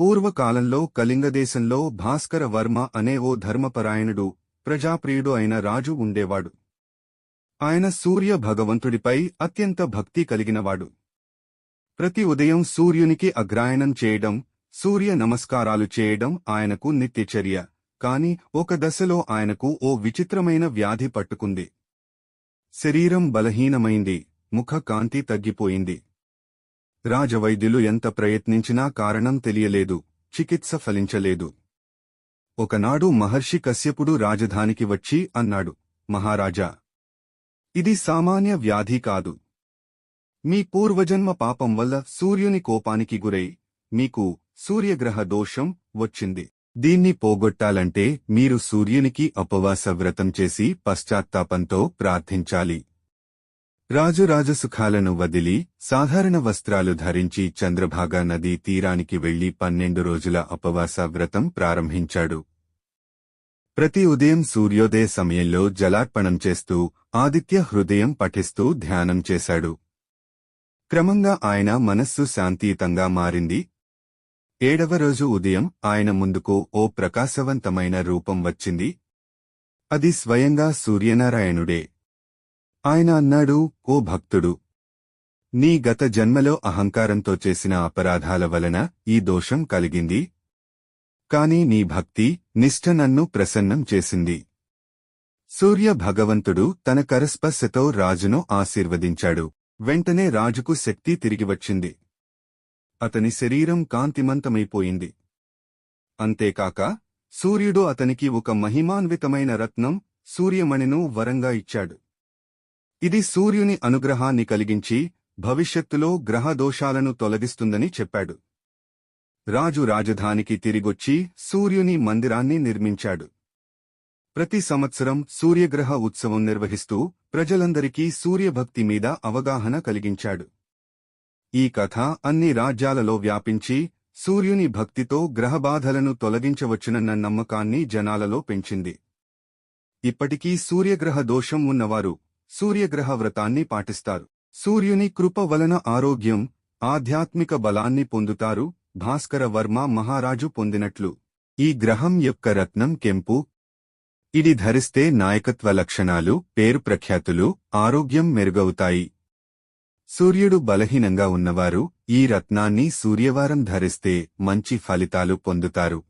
పూర్వకాలంలో కళింగదేశంలో భాస్కర వర్మ అనే ఓ ధర్మపరాయణుడు ప్రజాప్రియుడు అయిన రాజు ఉండేవాడు. ఆయన సూర్య భగవంతుడిపై అత్యంత భక్తి కలిగినవాడు. ప్రతి ఉదయం సూర్యునికి అగ్రాయణం చేయడం సూర్య నమస్కారాలు చేయడం ఆయనకు నిత్యచర్య. కాని ఒక దశలో ఆయనకు ఓ విచిత్రమైన వ్యాధి పట్టుకుంది. శరీరం బలహీనమైంది ముఖ కాంతి తగ్గిపోయింది. రాజవైద్యులు ఎంత ప్రయత్నించినా కారణం తెలియలేదు చికిత్స ఫలించలేదు. ఒకనాడు మహర్షి కశ్యపుడు రాజధానికి వచ్చి అన్నాడు మహారాజా ఇది సామాన్య వ్యాధి కాదు. మీ పూర్వజన్మ పాపం వల్ల సూర్యుని కోపానికి గురై మీకు సూర్యగ్రహ దోషం వచ్చింది. దీన్ని పోగొట్టాలంటే మీరు సూర్యునికి అపవాస వ్రతం చేసి పశ్చాత్తాపంతో ప్రార్థించాలి. రాజు రాజసుఖాలను వదిలి సాధారణ వస్త్రాలు ధరించి చంద్రభాగా నదీ తీరానికి వెళ్ళి పన్నెండు రోజుల అపవాస వ్రతం ప్రారంభించాడు. ప్రతి ఉదయం సూర్యోదయ సమయంలో జలార్పణం చేస్తూ ఆదిత్య హృదయం పఠిస్తూ ధ్యానం చేశాడు. క్రమంగా ఆయన మనస్సు శాంతియుతంగా మారింది. ఏడవ రోజు ఉదయం ఆయన ముందుకు ఓ ప్రకాశవంతమైన రూపం వచ్చింది. అది స్వయంగా సూర్యనారాయణుడే. ఆయన అన్నాడు ఓ భక్తుడు! నీ గత జన్మలో అహంకారంతో చేసిన అపరాధాల వలన ఈ దోషం కలిగింది. కాని నీ భక్తి నిష్ఠ నన్ను ప్రసన్నం చేసింది. సూర్య భగవంతుడు తన కరస్పర్శతో రాజును ఆశీర్వదించాడు. వెంటనే రాజుకు శక్తి తిరిగివచ్చింది అతని శరీరం కాంతిమంతమైపోయింది. అంతేకాక సూర్యుడు అతనికి ఒక మహిమాన్వితమైన రత్నం సూర్యమణిను వరంగా ఇచ్చాడు. ఇది సూర్యుని అనుగ్రహాన్ని కలిగించి భవిష్యత్తులో గ్రహ దోషాలను తొలగిస్తుందని చెప్పాడు. రాజు రాజధానికి తిరిగొచ్చి సూర్యుని మందిరాన్ని నిర్మించాడు. ప్రతి సంవత్సరం సూర్యగ్రహ ఉత్సవం నిర్వహిస్తూ ప్రజలందరికీ సూర్యభక్తి మీద అవగాహన కలిగించాడు. ఈ కథ అన్ని రాజ్యాలలో వ్యాపించి సూర్యుని భక్తితో గ్రహబాధలను తొలగించవచ్చునన్న నమ్మకాన్ని జనాలలో పెంచింది. ఇప్పటికీ సూర్యగ్రహ దోషం ఉన్నవారు సూర్యగ్రహ వ్రతాన్ని పాటిస్తారు. సూర్యుని కృప వలన ఆరోగ్యం ఆధ్యాత్మిక బలాన్ని పొందుతారు భాస్కర వర్మ మహారాజు పొందినట్లు. ఈ గ్రహం యొక్క రత్నం కెంపు. ఇది ధరిస్తే నాయకత్వ లక్షణాలు పేరు ప్రఖ్యాతులు ఆరోగ్యం మెరుగవుతాయి. సూర్యుడు బలహీనంగా ఉన్నవారు ఈ రత్నాన్ని సూర్యవారం ధరిస్తే మంచి ఫలితాలు పొందుతారు.